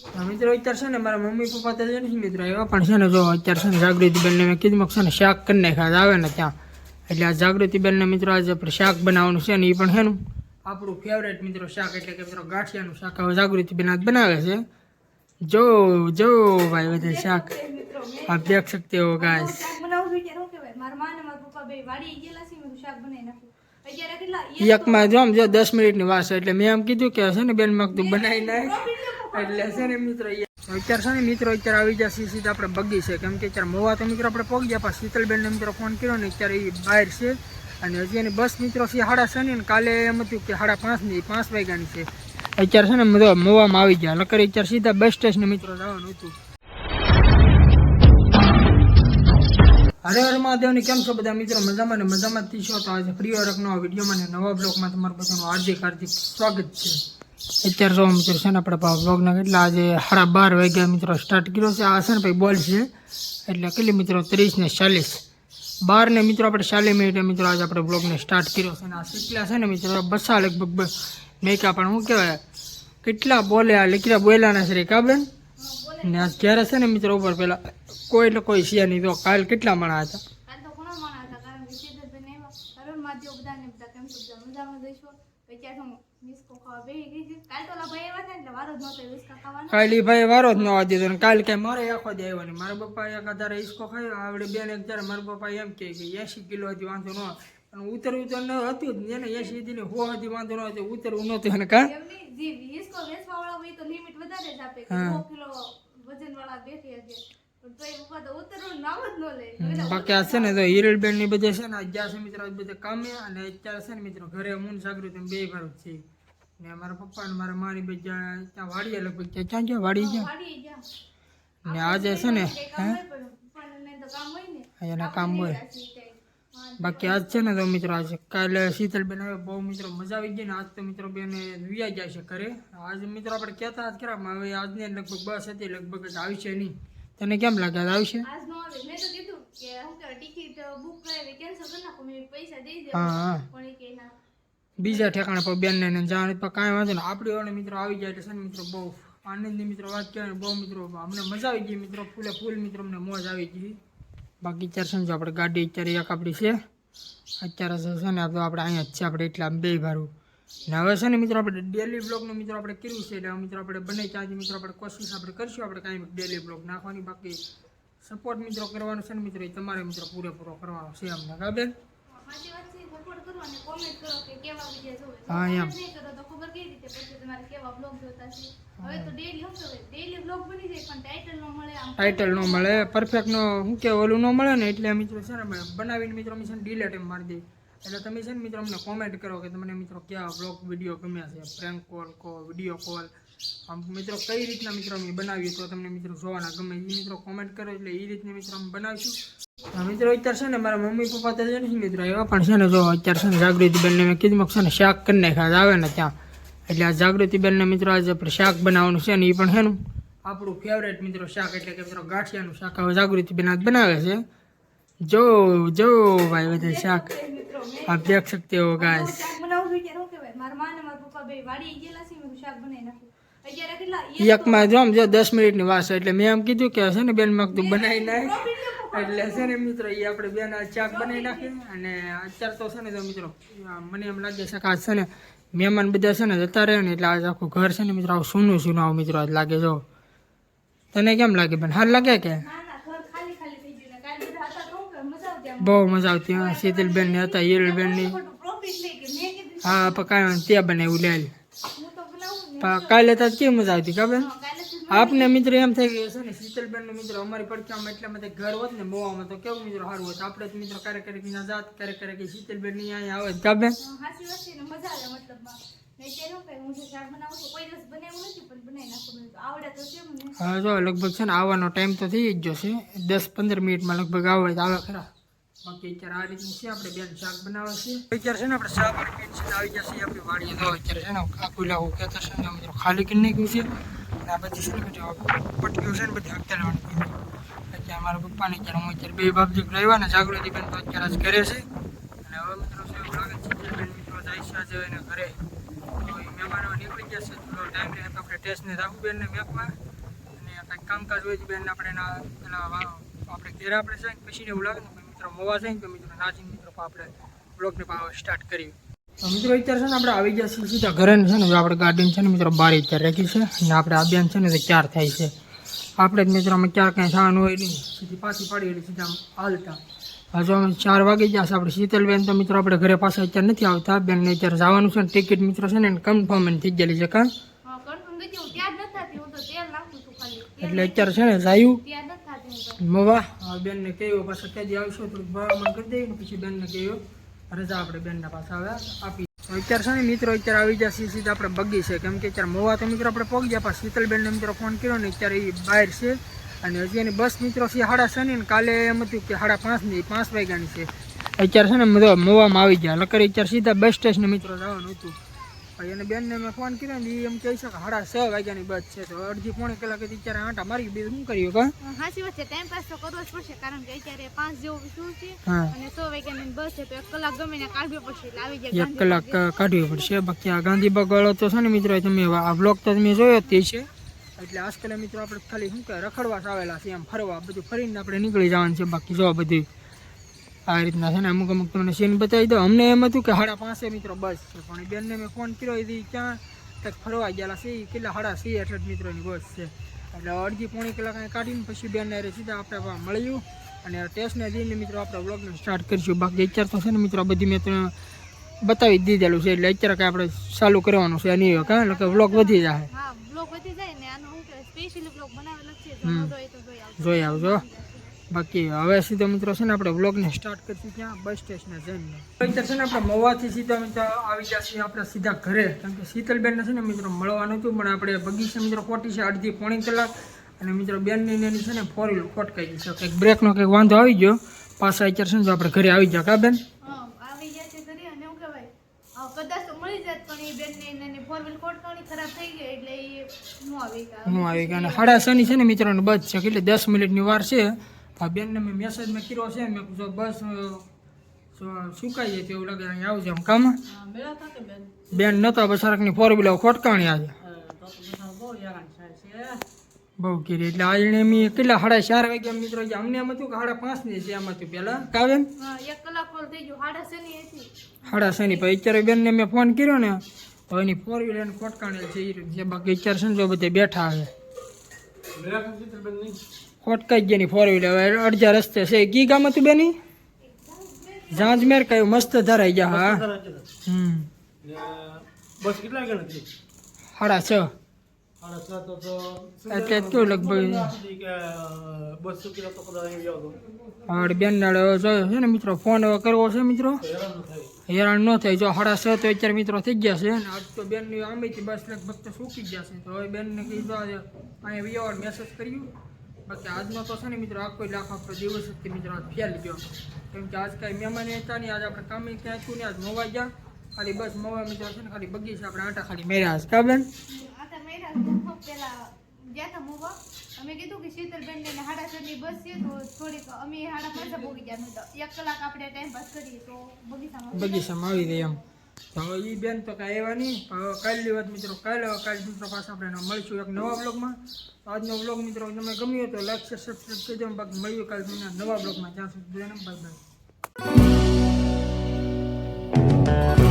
મિત્રો અત્યારે છે ને મારા મમ્મી પપ્પા તો છે ને મિત્રો એવા પણ છે ને જો અત્યારે છે ને જાગૃતિબેનને મેં કીધું છે ને શાક કરી નાખ્યા આવે ને ત્યાં. એટલે આ જાગૃતિબેનને મિત્રો આજે આપણે શાક બનાવવાનું છે ને એ પણ છે ને આપણું ફેવરેટ મિત્રો શાક એટલે કે મિત્રો ગાંઠિયાનું શાક હવે જાગૃતિબેન આજ બનાવે છે. જો જો ભાઈ બધે શાક. આપ દેખ શકતે હો ગાય એકમાં જો આમ જો દસ મિનિટની વાત છે એટલે મેં એમ કીધું કે છે ને બેનમાં તું બનાવી નાખ. એટલે છે ને મિત્રો અત્યારે છે ને મિત્રો, અત્યારે આવી જશે સીધા આપણે બગી છે. કેમ કે અત્યારે મોવા તો મિત્રો આપણે પગ ગયા, પણ શીતલબેનને મિત્રો ફોન કર્યો ને, અત્યારે એ બહાર છે. અને હજી એની બસ મિત્રો છે, સાડા છ ની કાલે એમ હતું કે સાડા પાંચની પાંચ વાગ્યાની છે. અત્યારે છે ને મોવામાં આવી ગયા. નકર અત્યારે સીધા બસ સ્ટેશને મિત્રો જવાનું હતું. હરે હરે મહાદેવની કેમ છો બધા મિત્રો? મજામાં ને મજામાં જ છો? તો આજે ફ્રી વાર નવા વિડીયોમાં ને નવા બ્લોગમાં તમારું બધાનું હાર્દિક હાર્દિક સ્વાગત છે. અત્યારે જો મિત્રો છે ને આપણે બ્લોગના કેટલા આજે સાડા બાર વાગ્યા મિત્રો સ્ટાર્ટ કર્યો છે. આ છે ને ભાઈ બોલ છે. એટલે કેટલી મિત્રો? ત્રીસ ને ચાલીસ. બાર ને મિત્રો આપણે ચાલીસ મિનિટે મિત્રો આજે આપણે બ્લોગને સ્ટાર્ટ કર્યો છે. અને આ કેટલા છે ને મિત્રો, બસા લગભગ મેકા પણ શું કહેવાય? કેટલા બોલે આ લીકડા બોલાના છે રે કાબેન ને આજ ક્યારે છે ને મિત્રો ઉપર પહેલાં કોઈ એટલે કોઈ શિયા નહીં તો કાલ કેટલા માણા હતા કાલ તો ઘણા માણસ હતા કારણ કે સિદ્ધાર્થભાઈ ને એવા અરુણ બધાને બધા કેમ છો? બધા મજામાં છે. કાલ ભાઈ વારો જ નહોતો મિસ્કા ખાવાનો. કાલ ઈ ભાઈ વારો જ ન આવવા દીધો ને કાલ કે મારે આખો જ આવ્યો નહીં મારા પપ્પા એક હજાર ઈસકો ખાયો આવડે બેન એક હજાર મારા પપ્પા એમ કે એસી કિલો હતી વાંધો ન. અને ઉતરવું તો ન હતું જ ને એસી હતી ને હો હતી વાંધો ન હતો ઉતરવું નહોતું અને કા? લિમિટ વધારે જ આપે કિલો વજન વાળા બેઠી હશે. બાકી આ છે ને તો હિરલબેનની બધે છે ને જ્યાં છે મિત્રો આજ બધે કામે અને અત્યારે છે ને મિત્રો ઘરે મૂન જાગૃતિ બે ઘર છે. ને મારા પપ્પા ને મારા મારી બે ત્યાં વાડીએ લગભગ ત્યાં ક્યાં ગયા? વાડી ગયા? ને આજે છે ને હે? એના કામ હોય. બાકી આજ છે ને તો મિત્રો આજે કાલે શીતલબેન આવે બહુ મિત્રો મજા આવી ગઈ ને આજ તો મિત્રો બેન વિયા જાય છે ઘરે. આજ મિત્રો આપણે કહેતા જ ખરા હવે આજને લગભગ બસ હતી લગભગ જ આવશે નહીં. તને કેમ લાગે આવશે? આજ નો મેં તો કીધું કે હું કહેવાય ટિકિટ બુક કરાવી કેન્સલ કરી નાખો મેં પૈસા દઈ દે હા હા. પણ કે ના. બીજા ઠેકાણે પર બેન ને જવાનું પણ કાંઈ વાંધો નહીં. આપણી વાળા મિત્રો આવી જાય એટલે છે મિત્રો બહુ આનંદની મિત્રો વાત કહેવાય બહુ મિત્રો અમને મજા આવી ગઈ મિત્રો. ફૂલે ફૂલ મિત્રો અમને મોજ આવી ગઈ. બાકી અત્યારે સમજો આપણે ગાડી અત્યારે એક આપણી છે. અત્યારે છે ને તો આપણે અહીંયા જ છે આપણે એટલા બે ભારું. ને હવે છે ને મિત્રો આપણે ડેલી બ્લોગનું મિત્રો આપણે કર્યું છે એટલે મિત્રો આપણે બંને ત્યાંથી મિત્રો આપણે કોશિશ આપણે કરીશું આપણે કાંઈ ડેલી બ્લોગ નાખવાની બાકી સપોર્ટ મિત્રો કરવાનો છે ને મિત્રો એ તમારે મિત્રો પૂરેપૂરો કરવાનો છે અમને કાબેન હા, એમ. ટાઇટલ ન મળે પરફેક્ટ નો શું કે ઓલું ન મળે ને એટલે મિત્રો છે ને બનાવીને મિત્રો અમે છે ને ડિલેટ એમ મારી દઈએ. એટલે તમે છે ને મિત્રો અમને કોમેન્ટ કરો કે તમને મિત્રો કયા બ્લોગ વીડિયો ગમ્યા છે? પ્રેન્ક કોલ કો વીડિયો કોલ આમ મિત્રો કઈ રીતના મિત્રો અમે બનાવીએ તો તમને મિત્રો જોવાના ગમે એ મિત્રો કોમેન્ટ કરો એટલે એ રીતની મિત્રો અમે બનાવીશું. મિત્રો અત્યારે છે ને મારા મમ્મી પપ્પા તો છે ને મિત્રો એવા પણ છે ને જો અત્યારે છે ને જાગૃતિબેનને મેં કીધું છે ને શાક કરી નાખ્યા આવે ને ત્યાં. એટલે આ જાગૃતિબેનને મિત્રો આજે આપણે શાક બનાવવાનું છે ને એ પણ છે ને આપણું ફેવરેટ મિત્રો શાક એટલે કે મિત્રો ગાંઠિયાનું શાક હવે જાગૃતિબેન આજ બનાવે છે. જો જો ભાઈ, બધા શાક. આપ દેખ શકતે હો ગાઈસ કીધું એકમાં જો જો દસ મિનિટની વાત છે એટલે મેં એમ કીધું કે છે ને બેનમાં તું બનાવી નાખ. એટલે છે ને મિત્રો એ આપણે બેન શાક બનાવી નાખીએ અને અત્યારે તો છે ને તો મિત્રો મને એમ લાગે છે કે આ છે ને મહેમાન બધા છે ને જતા રહે ને એટલે આજ આખું ઘર છે ને મિત્રો આવું સૂનું સૂનું આવું મિત્રો આજ લાગે જો તને કેમ લાગે બેન? હાર લાગે કે ના ના ઘર ખાલી ખાલી થઈ ગયું ને કાલ બધા હતા તો શું કહેવાય, મજા આવતી આમ બહુ મજા આવતી હા શીતલબેન ને હતા હિરલબેનની. હા વાંધો ત્યાં બનાવ્યું લે હું તો બનાવું કાલે તો કેવી મજા આવતી ખબર? આપને મિત્ર એમ થઈ ગયું છે ને શીતલબેન નો મિત્ર અમારી પડખામાં એટલા બધા ઘર હોત ને મોવામાં તો કેવું મિત્રો સારું હોત. આપણે તો મિત્રો ક્યારેક ક્યારેક ના જાત ક્યારેક ક્યારેક શીતલબેનની અહીંયા આવે કાબે હું જે લગભગ છે ને આવવાનો ટાઈમ તો થઈ જ જશે. દસ પંદર મિનિટમાં લગભગ આવે આવે ખરા. બાકી અત્યારે આ રીતનું છે, આપણે બેન શાક બનાવે છે. છે ને આપણે શાક અને બેન છે ને આવી જશે આપણી વાડીએ. તો અત્યારે છે ને આખું લાવું કહેતા છે ને ખાલી કરી નાખ્યું છે. અને આ છે ને બધી પટકીઓ છે ને બધી હકતા અત્યારે મારા પપ્પાને અત્યારે હું અત્યારે બે બાપજી રહેવા ને, જાગૃતિ બેન તો અત્યારે જ ઘરે છે. અને હવે મિત્રો છે લાગે છે બેન મિત્રો જાય છે એને ઘરે. મહેમાનો નીકળી જશે થોડો ટાઈમ આપણે ટેસ્ટને રાખવું બેનને મેપમાં કંઈક કામકાજ હોય તો બેન આપણે એના પેલા આપણે ઘેર આપણે છે એવું લાગે મિત્રો મોવા છે ને તો મિત્રો નાચીને મિત્રો આપણે બ્લોગને પાછો સ્ટાર્ટ કરીએ. તો મિત્રો અત્યારે છે ને આપણે આવી ગયા છીએ સીધા ઘરે છે ને આપણે ગાર્ડન છે ને મિત્રો બાર અત્યારે રાખી છે અને આપણે આ બેન છે ને તે ચાર થાય છે. આપણે જ મિત્રો અમે ક્યાં કાંઈ થવાનું હોય નહીં. સીધી પાછી પાડી એટલે સીધા હાલતા. હજુ અમે ચાર વાગી ગયા છે આપણે શીતલબેન તો મિત્રો આપણે ઘરે પાછા અત્યારે નથી આવતા. બેનને અત્યારે જવાનું છે ને ટિકિટ મિત્રો છે ને કન્ફર્મ થઈ ગયેલી છે કાં? હા કન્ફર્મ થઈ ગયું. ત્યાં જ નથી થતી હું તો તેલ નાખું છું ખાલી. તેલ એટલે અત્યારે છે ને જાયું. મવા? બેનને કહ્યો પાછા આવશો થોડુંક પછી કહ્યું રજા આપણે બેનના પાસે આવે આપી. અત્યારે છે ને મિત્રો, અત્યારે આવી જશે સીધા આપણે બગી છે. કેમ કે અત્યારે મોવા તો મિત્રો આપણે પગ ગયા પાછા શીતલબેનને મિત્રો ફોન કર્યો ને અત્યારે એ બહાર છે. અને હજી બસ મિત્રો છે, સાડા છ ને કાલે એમ હતું કે સાડા પાંચની પાંચ વાગ્યાની છે. અત્યારે છે ને મવામાં આવી ગયા. લકર અત્યારે સીધા બસ સ્ટેશને મિત્રો જવાનું હતું. પછી એને બેનને મેં ફોન કર્યો ને એમ કહે છે કે સાડા છ વાગ્યાની બસ છે તો અડધી પોણી કલાક અત્યારે આંટા મારી બીજું શું કર્યું કે હાચી વાત છે. ટાઈમ પાસ તો કરવો જ પડશે કારણ કે અત્યારે પાંચ જેવું શું છે અને સો વાગ્યાની બસ છે તો એક કલાક ગમે ને કાઢવી પડશે એટલે આવી જાય એક કલાક કા- કાઢવી પડશે. બાકી આ ગાંધીબાગ વાળો તો છે ને મિત્રો તમે આ બ્લોગ તો તમે જોયો જ તે છે એટલે આજકાલ મિત્રો આપણે ખાલી શું કહે રખડવા આવેલા છે એમ ફરવા બધું ફરીને આપણે નીકળી જવાનું છે. બાકી જો આ બધું આ રીતના છે ને અમુક અમુક તમને સીન બતાવી દો અમને એમ હતું કે સાડા પાંચે મિત્રો બસ. છે પણ એ બેનને મેં ફોન કર્યો એ ક્યાં? કંઈક ફરવા ગયેલા છે. એ કેટલા સાડા સી એટલે મિત્રોની બસ છે. એટલે અડધી પોણી કલાક અહીં કાઢીને પછી બેનને સીધા આપણે મળ્યું. અને ટેસ્ટને દઈને મિત્રો આપણે બ્લોગને સ્ટાર્ટ કરીશું. બાકી અત્યારે તો છે ને મિત્રો બધી મેં તમને બતાવી દીધેલું છે. એટલે અત્યારે કાંઈ આપણે ચાલુ કરવાનું છે નહીં કાં એટલે કે બ્લોગ વધી જાય. જોઈ આવજો. બાકી હવે સીધો મિત્રો છે ને આપણે બ્લોગને સ્ટાર્ટ કરીશું ત્યાં બસ સ્ટેશને જઈને મિત્ર છે ને આપણે મવાથી સીધા મિત્રો આવી જશે આપણે સીધા ઘરે. કેમ કે શીતલબેનને છે ને મિત્રો મળવાનું હતું પણ આપણે બગીચા મિત્રો ખોટી છે અડધી પોણી કલાક. અને મિત્રો બેનની એની છે ને ફોર વ્હીલ ખોટકાઈ ગઈ છે કંઈક બ્રેકનો કંઈક વાંધો આવી ગયો. પાછા અત્યારે છે ને આપણે ઘરે આવી ગયા. કા બેન? હા આવી ગયા છે ઘરે અને હું કદાચ મળી જાત પણ એ એની ફોર વ્હીલ કોટકાણી ખરાબ થઈ ગઈ એટલે એ ન આવી ગયા. હું આવી ગયા. અને સાડા છે ને મિત્રોને બસ છે. કેટલી દસ મિનિટની વાર છે. આ બેનને મેં મેસેજ મેં કર્યો છે મેં કીધું જો બસ અ, જો સુકાઈ જાય તો એવું લાગે અહીં આવજે આમ કામ. બેન. નતો બસારકની ફોર વ્હીલર ખોટકાણી આજે. બહુ કીધી એટલે આજે મેં કેટલા સાડા ચાર વાગ્યા મિત્રો જે અમને એમ હતું કે સાડા પાંચની છે એમ હતું પહેલાં કાવેન હા એક કલાક કોલ થઈ ગયો સાડા શની હતી? સાડા છની પછી અત્યારે બેનને મેં ફોન કર્યો ને તો એની ફોર વ્હીલર ખોટકાણી છે એ રીતે છે બાકી અત્યારે છે ને જો બધે બેઠા છે. ખોટકાઈ જ ગયાની ફોર વ્હીલર. હવે અડધા રસ્તે છે. કી ગામ હતું બેની જાંજમેર કયું મસ્ત ધરાઈ ગયા હા? હમ. બસ કેટલા વાગે નથી? સાડા છ. સાડા છ તો તો એટલે જ કેવું લગભગ? સુધી કે બસ ચૂકી તો કદાચ અહીં આવતો હવે બેન નાડે હવે જોયો છે ને મિત્રો ફોન હવે કરવો છે મિત્રો? તો હેરાન ન થાય. હેરાન ન થાય. જો સાડા છ તો અત્યારે મિત્રો થઈ ગયા છે. અને આજ તો બેનની આંબેથી બસ લગભગ તો સૂકી ગયા છે. તો હવે બેનને કીધું આજે અહીંયા વિયાવર મેસેજ કર્યું. બાકી આજનો તો છે ને મિત્રો આખો લાખ આખો દિવસ જ મિત્રો આજ ફેલી ગયો કેમ કે આજ કાંઈ મહેમાન હતા નહીં આજ આપણે કામે ક્યાં છું ને આજ મોવાઈ ગયા. ખાલી બસ મોવા મિત્રો છે ને ખાલી બગીચા આપણે આટા ખાલી મેર્યા છે. કાબેન આ તો પેલા ગયા હતા મોવા. અમે કીધું કે શીતલબેન ને છની બસ છે તો થોડીક અમે પોગી ગયા. તો એક કલાક આપણે ટાઈમ પાસ કરીએ તો બગીચામાં બગીચામાં આવી ગયા એમ. તો એ બેન તો કાંઈ એવા નહીં. હવે કાલની વાત મિત્રો કાલ કાલ કાલે મિત્રો પાસે આપણે મળીશું એક નવા બ્લોગમાં આજનો બ્લોગ મિત્રો તમે ગમ્યો તો લાઈક શેર સબસ્ક્રાઈબ કરી દો બાકી મળ્યું કાલે નવા બ્લોગમાં જ્યાં સુધી બાય બાય